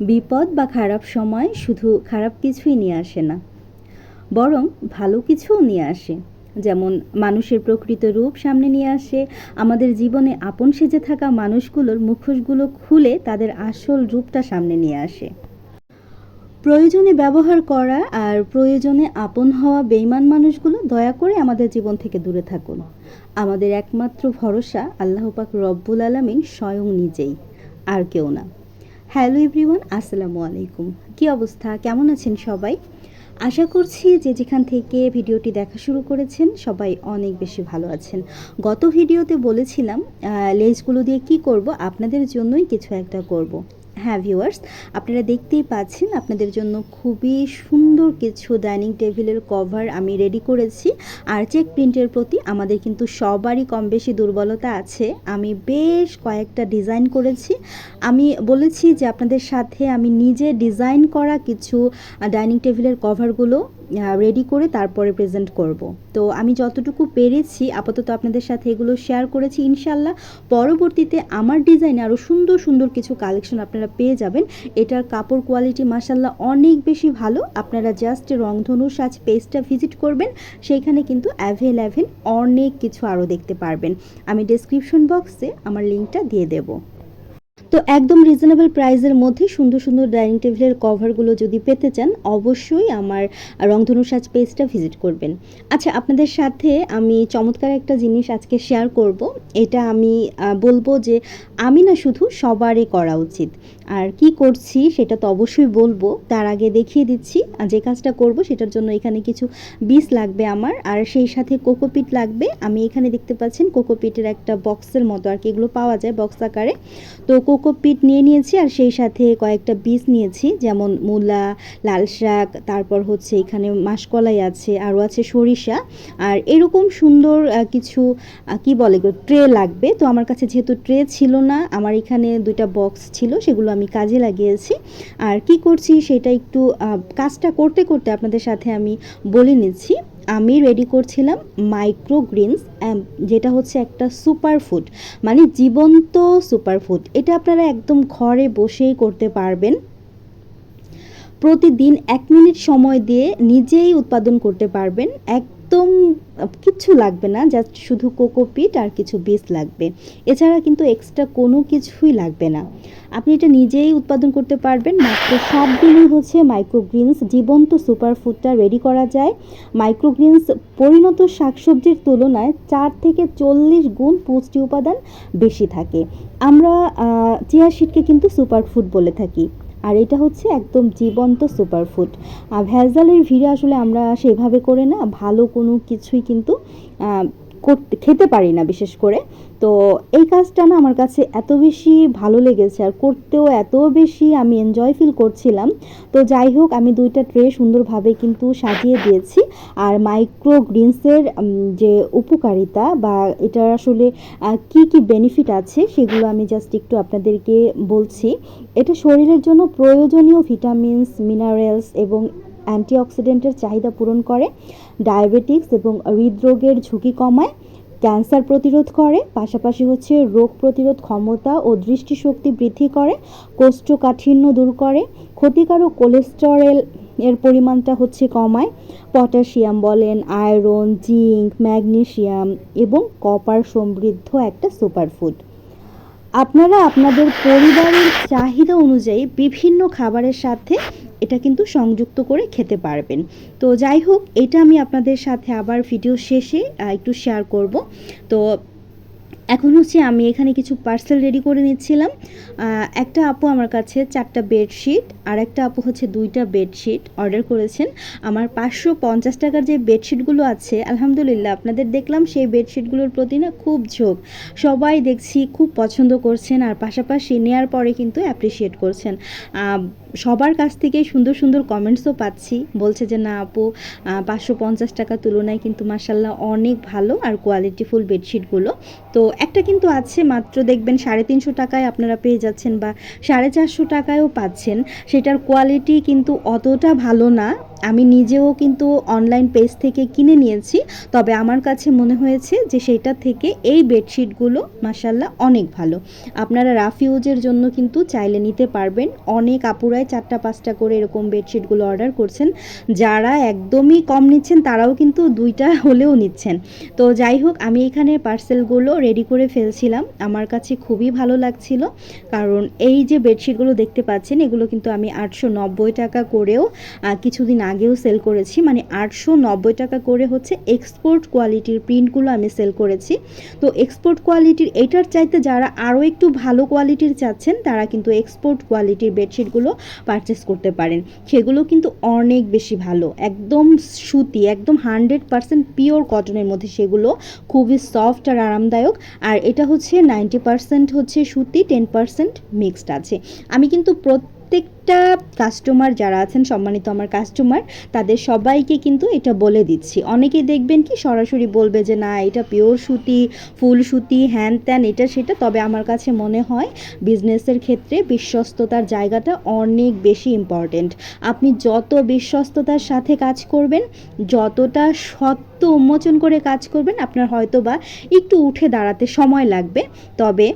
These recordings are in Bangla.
বিপদ বা খারাপ সময় শুধু খারাপ কিছুই নিয়ে আসে না, বরং ভালো কিছুও নিয়ে আসে। যেমন মানুষের প্রকৃত রূপ সামনে নিয়ে আসে, আমাদের জীবনে আপন সেজে থাকা মানুষগুলোর মুখোশগুলো খুলে তাদের আসল রূপটা সামনে নিয়ে আসে। প্রয়োজনে ব্যবহার করা আর প্রয়োজনে আপন হওয়া বেইমান মানুষগুলো দয়া করে আমাদের জীবন থেকে দূরে থাকুন। আমাদের একমাত্র ভরসা আল্লাহ পাক রব্বুল আলমিন স্বয়ং নিজেই, আর কেউ না। হ্যালো এভরিওয়ান, আসসালামু আলাইকুম। কি অবস্থা? কেমন আছেন সবাই? আশা করছি যে যেখান থেকে ভিডিওটি দেখা শুরু করেছেন, সবাই অনেক বেশি ভালো আছেন। গত ভিডিওতে বলেছিলাম লেজগুলো দিয়ে কি করব? আপনাদের জন্যই কিছু একটা করব। হ্যাঁ ভিউয়ার্স আপনারা দেখতেই পাচ্ছেন আপনাদের জন্য খুবই সুন্দর কিছু ডাইনিং টেবিলের কভার আমি রেডি করেছি। আর চেক প্রিন্টের প্রতি আমাদের কিন্তু সবারই কম বেশি দুর্বলতা আছে। আমি বেশ কয়েকটা ডিজাইন করেছি। আমি বলেছি যে আপনাদের সাথে আমি নিজে ডিজাইন করা কিছু ডাইনিং টেবিলের কভারগুলো রেডি করে তারপরে প্রেজেন্ট করব। তো আমি যতটুকু পেরেছি, আপাতত আপনাদের সাথে এগুলো শেয়ার করেছি ইনশাল্লাহ পরবর্তীতে আমার ডিজাইনে আরও সুন্দর সুন্দর কিছু কালেকশন আপনারা পেয়ে যাবেন। এটার কাপড় কোয়ালিটি মাসাল্লাহ অনেক বেশি ভালো। আপনারা জাস্ট রংধনু সাজ পেজটা ভিজিট করবেন। সেইখানে কিন্তু অ্যাভেলেভেল অনেক কিছু আরও দেখতে পারবেন। আমি ডেসক্রিপশন বক্সে আমার লিঙ্কটা দিয়ে দেবো। তো একদম রিজনেবল প্রাইসের মধ্যে সুন্দর সুন্দর ডাইনিং টেবিলের কভারগুলো যদি পেতে চান, অবশ্যই আমার রংধনু সাজ পেজটা ভিজিট করবেন। আচ্ছা আপনাদের সাথে আমি চমৎকার একটা জিনিস আজকে শেয়ার করব। এটা আমি বলব যে আমি না শুধু সবারই করা উচিত। আর কি করছি সেটা তো অবশ্যই বলব। তার আগে দেখিয়ে দিচ্ছি, আর যে কাজটা করব সেটার জন্য এখানে কিছু বীজ লাগবে আমার, আর সেই সাথে কোকোপিট লাগবে। আমি এখানে দেখতে পাচ্ছেন কোকোপিটের একটা বক্সের মতো, আর কি এগুলো পাওয়া যায় বক্স আকারে। তো কোকোপিট নিয়ে নিয়েছি, আর সেই সাথে কয়েকটা বীজ নিয়েছি, যেমন মূলা, লাল শাক, তারপর হচ্ছে এখানে মাসকলাই আছে, আরও আছে সরিষা। আর এরকম সুন্দর কিছু কি বলে ট্রে লাগবে। তো আমার কাছে যেহেতু ট্রে ছিল না, আমার এখানে দুইটা বক্স ছিল, সেগুলো আমি কাজে লাগিয়েছি। আর কি করছি সেটা একটু কাজটা করতে করতে আপনাদের সাথে আমি বলে নিচ্ছি। আমি রেডি করছিলাম মাইক্রো গ্রিনস যেটা হচ্ছে একটা সুপার ফুড মানে জীবন্ত সুপার ফুড এটা আপনারা একদম ঘরে বসেই করতে পারবেন। প্রতিদিন এক মিনিট সময় দিয়ে নিজেই উৎপাদন করতে পারবেন। একদম কিচ্ছু লাগবে না জাস্ট শুধু কোকোপিট আর কিছু বীজ লাগবে। এছাড়া কিন্তু এক্সট্রা কোনো কিছুই লাগবে না। আপনি এটা নিজেই উৎপাদন করতে পারবেন, মাত্র সাত দিনই হচ্ছে মাইক্রোগ্রিনস জীবন্ত সুপার ফুডটা রেডি করা যায়। মাইক্রোগ্রিনস পরিণত শাকসবজির তুলনায় চার থেকে চল্লিশ গুণ পুষ্টি উপাদান বেশি থাকে। আমরা চিয়া শিটকে কিন্তু সুপার ফুড বলে থাকি। আর এটা হচ্ছে একদম জীবন্ত সুপারফুড আর ভেজালের ভিড়ে আসলে আমরা সেভাবে করে না, ভালো কোনো কিছুই কিন্তু করতে, খেতে পারি না বিশেষ করে। তো এই কাজটা না আমার কাছে এত বেশি ভালো লেগেছে আর করতেও এত বেশি আমি এনজয় ফিল করছিলাম। তো যাই হোক, আমি দুইটা ট্রে সুন্দরভাবে কিন্তু সাজিয়ে দিয়েছি। আর মাইক্রো গ্রিনসের যে উপকারিতা বা এটার আসলে কি কি বেনিফিট আছে সেগুলো আমি জাস্ট একটু আপনাদেরকে বলছি। এটা শরীরের জন্য প্রয়োজনীয় ভিটামিনস মিনারেলস এবং অ্যান্টিঅক্সিডেন্টের চাহিদা পূরণ করে, ডায়াবেটিক্স এবং হৃদরোগের ঝুঁকি কমায়, ক্যান্সার প্রতিরোধ করে, পাশাপাশি হচ্ছে রোগ প্রতিরোধ ক্ষমতা ও দৃষ্টিশক্তি বৃদ্ধি করে, কোষ্ঠকাঠিন্য দূর করে, ক্ষতিকারক কোলেস্টেরল এর পরিমাণটা হচ্ছে কমায়, পটাশিয়াম বলেন, আয়রন, জিঙ্ক, ম্যাগনেশিয়াম এবং কপার সমৃদ্ধ একটা সুপারফুড। আপনারা আপনাদের পরিবারের চাহিদা অনুযায়ী বিভিন্ন খাবারের সাথে এটা কিন্তু সংযুক্ত করে খেতে পারবেন। তো যাই হোক, এটা আমি আপনাদের সাথে আবার ভিডিও শেষে একটু শেয়ার করব। তো এখন হচ্ছে আমি এখানে কিছু পার্সেল রেডি করে নিচ্ছিলাম। একটা আপু আমার কাছে চারটা বেডশিট আর একটা আপু হচ্ছে দুইটা বেডশিট অর্ডার করেছেন। আমার পাঁচশো পঞ্চাশ টাকার যে বেডশিটগুলো আছে, আলহামদুলিল্লাহ আপনাদের দেখলাম সেই বেডশিটগুলোর প্রতি না খুব ঝোঁক। সবাই দেখছি খুব পছন্দ করছেন, আর পাশাপাশি নেয়ার পরে কিন্তু অ্যাপ্রিসিয়েট করছেন। সবার কাছ থেকে সুন্দর সুন্দর কমেন্টসও পাচ্ছি। বলছে যে, না আপু পাঁচশো পঞ্চাশ টাকা তুলনায় কিন্তু মাসাল্লাহ অনেক ভালো আর কোয়ালিটিফুল বেডশিটগুলো তো একটা কিন্তু আছে, মাত্র দেখবেন সাড়ে তিনশো টাকায় আপনারা পেয়ে যাচ্ছেন বা সাড়ে চারশো টাকায়ও পাচ্ছেন। সেটার কোয়ালিটি কিন্তু অতটা ভালো না। আমি নিজেও কিন্তু অনলাইন পেজ থেকে কিনে নিয়েছি, তবে আমার কাছে মনে হয়েছে যে সেইটা থেকে এই বেডশিটগুলো মাসাল্লাহ অনেক ভালো। আপনারা রাফ ইউজের জন্য কিন্তু চাইলে নিতে পারবেন। অনেক আপুরাই চারটা, পাঁচটা করে এরকম বেডশিটগুলো অর্ডার করছেন। যারা একদমই কম নিচ্ছেন, তারাও কিন্তু দুইটা হলেও নিচ্ছেন। তো যাই হোক, আমি এখানে পার্সেলগুলো রেডি করে ফেলছিলাম। আমার কাছে খুবই ভালো লাগছিল। কারণ এই যে বেডশিটগুলো দেখতে পাচ্ছেন, এগুলো কিন্তু আমি আটশো নব্বই টাকা করেও কিছুদিন আগেও সেল করেছি মানে আটশো নব্বই টাকা করে হচ্ছে এক্সপোর্ট কোয়ালিটির প্রিন্টগুলো আমি সেল করেছি। তো এক্সপোর্ট কোয়ালিটির এটার চাইতে যারা আরও একটু ভালো কোয়ালিটির চাচ্ছেন, তারা কিন্তু এক্সপোর্ট কোয়ালিটির বেডশিটগুলো পারচেস করতে পারেন। সেগুলো কিন্তু অনেক বেশি ভালো, একদম সুতি, একদম হান্ড্রেড পারসেন্ট পিওর কটনের মধ্যে সেগুলো খুবই সফট আর আরামদায়ক। আর এটা হচ্ছে নাইনটি পারসেন্ট হচ্ছে সুতি টেন পারসেন্ট মিক্সড আছে। আমি কিন্তু প্রত্যেকটা কাস্টমার যারা আছেন, সম্মানিত আমার কাস্টমার তাদের সবাইকে কিন্তু এটা বলে দিচ্ছি। অনেকেই দেখবেন কি সরাসরি বলবে যে, না, এটা পিওর সুতি, ফুল সুতি হ্যান ত্যান এটা সেটা। তবে আমার কাছে মনে হয় বিজনেসের ক্ষেত্রে বিশ্বস্ততার জায়গাটা অনেক বেশি ইম্পর্টেন্ট আপনি যত বিশ্বস্ততার সাথে কাজ করবেন, যতটা সত্য উন্মোচন করে কাজ করবেন, আপনার হয়তো বা একটু উঠে দাঁড়াতে সময় লাগবে। তবে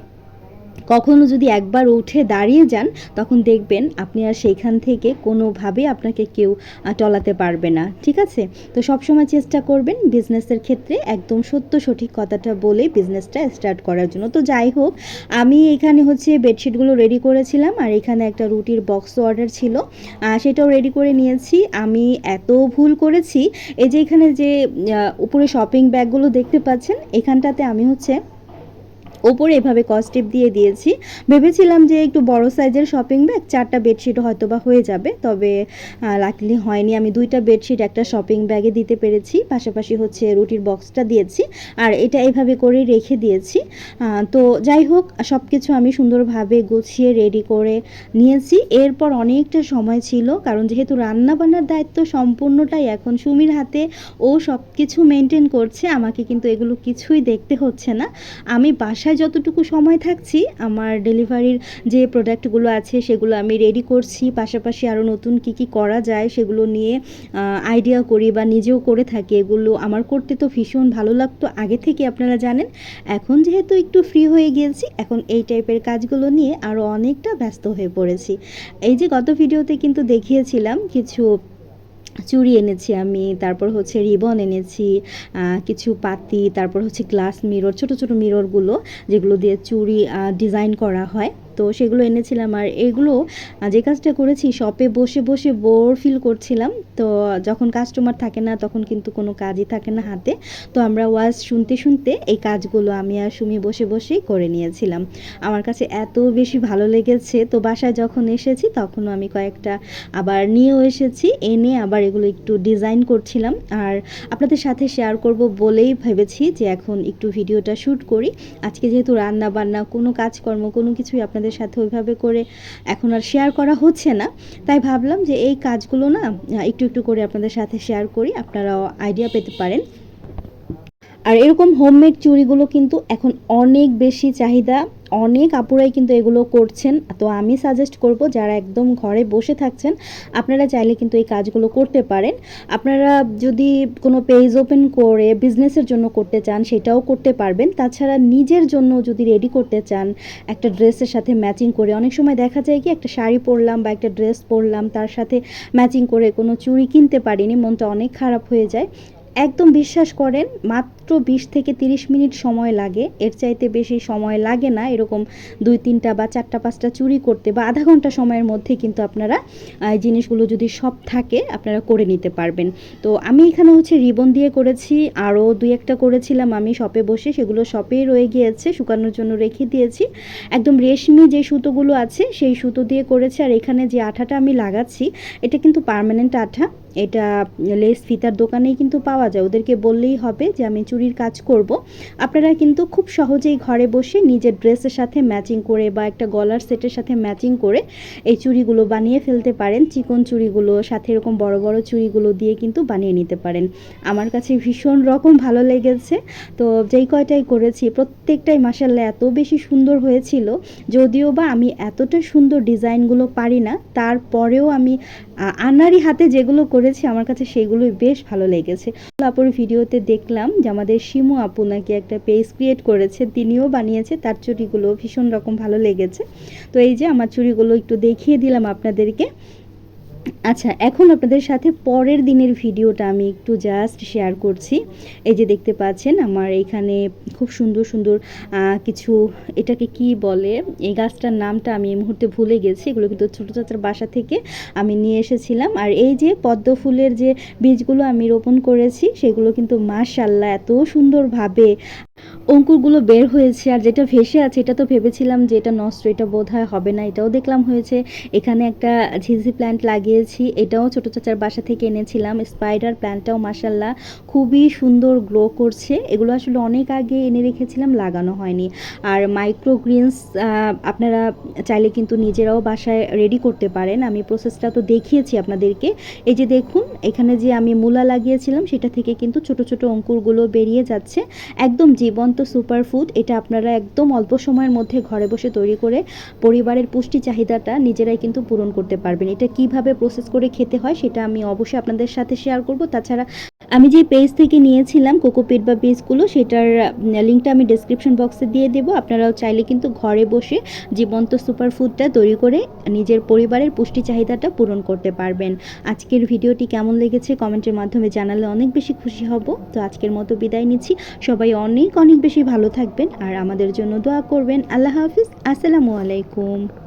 কখনো যদি একবার উঠে দাঁড়িয়ে যান, তখন দেখবেন আপনি আর সেইখান থেকে কোনোভাবে আপনাকে কেউ টলাতে পারবে না। ঠিক আছে? তো সবসময় চেষ্টা করবেন বিজনেসের ক্ষেত্রে একদম সত্য সঠিক কথাটা বলে বিজনেসটা স্টার্ট করার জন্য। তো যাই হোক, আমি এখানে হচ্ছে বেডশিটগুলো রেডি করেছিলাম আর এখানে একটা রুটির বক্স অর্ডার ছিল। সেটাও রেডি করে নিয়েছি। আমি এত ভুল করেছি। এই যে এখানে যে উপরে শপিং ব্যাগগুলো দেখতে পাচ্ছেন, এখানটাতে আমি হচ্ছে ওপরে এভাবে কস্টিপ দিয়ে দিয়েছি। ভেবেছিলাম যে একটু বড় সাইজের শপিং ব্যাগ চারটা বেডশিট হয়তো বা হয়ে যাবে, তবে লাকলি হয়নি। আমি দুইটা বেডশিট একটা শপিং ব্যাগে দিতে পেরেছি, পাশাপাশি হচ্ছে রুটির বক্সটা দিয়েছি, আর এটা এভাবে করে রেখে দিয়েছি। তো যাই হোক সব কিছু আমি সুন্দরভাবে গুছিয়ে রেডি করে নিয়েছি। এরপর অনেকটা সময় ছিল, কারণ যেহেতু রান্না বান্নার দায়িত্ব সম্পূর্ণটাই এখন সুমির হাতে, ও সব কিছু মেনটেন করছে, আমাকে কিন্তু এগুলো কিছুই দেখতে হচ্ছে না। আমি বাসায় যতটুকু সময় থাকছি, আমার ডেলিভারির যে প্রোডাক্টগুলো আছে সেগুলো আমি রেডি করছি। পাশাপাশি আরও নতুন কি কি করা যায় সেগুলো নিয়ে আইডিয়া করি বা নিজেও করে থাকি। এগুলো আমার করতে তো ভীষণ ভালো লাগতো আগে থেকে আপনারা জানেন। এখন যেহেতু একটু ফ্রি হয়ে গিয়েছি, এখন এই টাইপের কাজগুলো নিয়ে আরও অনেকটা ব্যস্ত হয়ে পড়েছি। এই যে গত ভিডিওতে কিন্তু দেখিয়েছিলাম কিছু চুড়ি এনেছি আমি, তারপর হচ্ছে রিবন এনেছি কিছু পাতি, তারপর হচ্ছে গ্লাস মিরর ছোট ছোট মিররগুলো যেগুলো দিয়ে চুড়ি ডিজাইন করা হয়। তো সেগুলো এনেছিলাম আর এগুলো যে কাজটা করেছি শপে বসে বসে বোর ফিল করছিলাম। তো যখন কাস্টমার থাকে না তখন কিন্তু কোনো কাজই থাকে না হাতে। তো আমরা ওয়াজ শুনতে শুনতে এই কাজগুলো আমি আর সুমি বসে, বসেই করে নিয়েছিলাম। আমার কাছে এত বেশি ভালো লেগেছে। তো বাসায় যখন এসেছি তখনও আমি কয়েকটা আবার নিয়েও এসেছি। এনে আবার এগুলো একটু ডিজাইন করছিলাম। আর আপনাদের সাথে শেয়ার করব বলেই ভেবেছি যে এখন একটু ভিডিওটা শ্যুট করি। আজকে যেহেতু রান্না বান্না কোনো কাজকর্ম, কোনো কিছুই আপনাদের সাথে ওইভাবে করে এখন আর শেয়ার করা হচ্ছে না। তাই ভাবলাম যে এই কাজগুলো না একটু একটু করে আপনাদের সাথে শেয়ার করি। আপনারাও আইডিয়া পেতে পারেন। আর এরকম হোমমেড চুড়িগুলো কিন্তু এখন অনেক বেশি চাহিদা, অনেক আপুরাই কিন্তু এগুলো করছেন। তো আমি সাজেস্ট করব যারা একদম ঘরে বসে থাকছেন, আপনারা চাইলে কিন্তু এই কাজগুলো করতে পারেন। আপনারা যদি কোনো পেজ ওপেন করে বিজনেসের জন্য করতে চান, সেটাও করতে পারবেন। তাছাড়া নিজের জন্য যদি রেডি করতে চান, একটা ড্রেসের সাথে ম্যাচিং করে, অনেক সময় দেখা যায় কি, একটা শাড়ি পরলাম বা একটা ড্রেস পরলাম, তার সাথে ম্যাচিং করে কোনো চুড়ি কিনতে পারিনি, মনটা অনেক খারাপ হয়ে যায়। একদম বিশ্বাস করেন মাত্র বিশ থেকে তিরিশ মিনিট সময় লাগে। এর চাইতে বেশি সময় লাগে না এরকম দুই, তিনটা বা চারটা, পাঁচটা চুরি করতে বা আধা ঘণ্টা সময়ের মধ্যে কিন্তু আপনারা জিনিসগুলো যদি সব থাকে, আপনারা করে নিতে পারবেন। তো আমি এখানে হচ্ছে রিবন দিয়ে করেছি, আরও দুই একটা করেছিলাম আমি শপে বসে, সেগুলো শপেই রয়ে গিয়েছে, শুকানোর জন্য রেখে দিয়েছি। একদম রেশমি যে সুতোগুলো আছে, সেই সুতো দিয়ে করেছি, আর এখানে যে আঠাটা আমি লাগাচ্ছি, এটা কিন্তু পার্মানেন্ট আঠা। এটা লেস ফিতার দোকানেই কিন্তু পাওয়া যায়, ওদেরকে বললেই হবে যে আমি চুরির কাজ করব। আপনারা কিন্তু খুব সহজেই ঘরে বসে নিজের ড্রেসের সাথে ম্যাচিং করে বা একটা গলার সেটের সাথে ম্যাচিং করে এই চুড়িগুলো বানিয়ে ফেলতে পারেন। চিকন চুড়িগুলো সাথে এরকম বড় বড় চুড়িগুলো দিয়ে কিন্তু বানিয়ে নিতে পারেন। আমার কাছে ভীষণ রকম ভালো লেগেছে। তো যেই কয়টাই করেছি, প্রত্যেকটাই মাসাল্লাহ এত বেশি সুন্দর হয়েছিল, যদিও বা আমি এতটা সুন্দর ডিজাইনগুলো পারি না, তারপরেও আমি আনারি হাতে যেগুলো করেছি, আমার কাছে সেগুলোই বেশ ভালো লেগেছে। আপুর ভিডিওতে দেখলাম যে আমাদের শিমু আপু নাকি একটা পেজ ক্রিয়েট করেছে, তিনিও বানিয়েছে, তার চুরিগুলো ভীষণ রকম ভালো লেগেছে। তো এই যে আমার চুরিগুলো একটু দেখিয়ে দিলাম আপনাদেরকে। আচ্ছা এখন আপনাদের সাথে পরের দিনের ভিডিওটা আমি একটু জাস্ট শেয়ার করছি। এই যে দেখতে পাচ্ছেন, আমার এখানে খুব সুন্দর সুন্দর কিছু এটাকে কি বলে, এই গাছটার নামটা আমি এই মুহূর্তে ভুলে গেছি, এগুলো কিন্তু ছোটো চাচার বাসা থেকে আমি নিয়ে এসেছিলাম। আর এই যে পদ্ম ফুলের যে বীজগুলো আমি রোপণ করেছি, সেগুলো কিন্তু মাশাল্লাহ এত সুন্দরভাবে অঙ্কুরগুলো বের হয়েছে আর যেটা ভেসে আছে, এটা তো ভেবেছিলাম যে এটা নষ্ট, এটা বোধ হয় হবে না, এটাও দেখলাম হয়েছে। এখানে একটা ঝিঝি প্ল্যান্ট লাগিয়েছি, এটাও ছোটো চাচার বাসা থেকে এনেছিলাম স্পাইডার প্ল্যান্টটাও মাসাল্লাহ খুবই সুন্দর গ্রো করছে। এগুলো আসলে অনেক আগে এনে রেখেছিলাম, লাগানো হয়নি। আর মাইক্রো গ্রিনস আপনারা চাইলে কিন্তু নিজেরাও বাসায় রেডি করতে পারেন। আমি প্রসেসটা তো দেখিয়েছি আপনাদেরকে। এই যে দেখুন, এখানে যে আমি মূলা লাগিয়েছিলাম, সেটা থেকে কিন্তু ছোট ছোট অঙ্কুরগুলো বেরিয়ে যাচ্ছে। একদম জীবন্ত সুপারফুড এটা আপনারা একদম অল্প সময়ের মধ্যে ঘরে বসে তৈরি করে পরিবারের পুষ্টি চাহিদাটা নিজেরাই কিন্তু পূরণ করতে পারবেন। এটা কীভাবে প্রসেস করে খেতে হয় সেটা আমি অবশ্যই আপনাদের সাথে শেয়ার করব। তাছাড়া আমি যে পেজ থেকে নিয়েছিলাম কোকোপিট বা বীজগুলো সেটার লিঙ্কটা আমি ডেসক্রিপশন বক্সে দিয়ে দেবো। আপনারাও চাইলে কিন্তু ঘরে বসে জীবন্ত সুপারফুডটা তৈরি করে নিজের পরিবারের পুষ্টি চাহিদাটা পূরণ করতে পারবেন। আজকের ভিডিওটি কেমন লেগেছে কমেন্টের মাধ্যমে জানালে অনেক বেশি খুশি হব। তো আজকের মতো বিদায় নিচ্ছি। সবাই অনেক বেশি ভালো থাকবেন আর আমাদের জন্য দোয়া করবেন। আল্লাহ হাফিজ। আসসালামু আলাইকুম।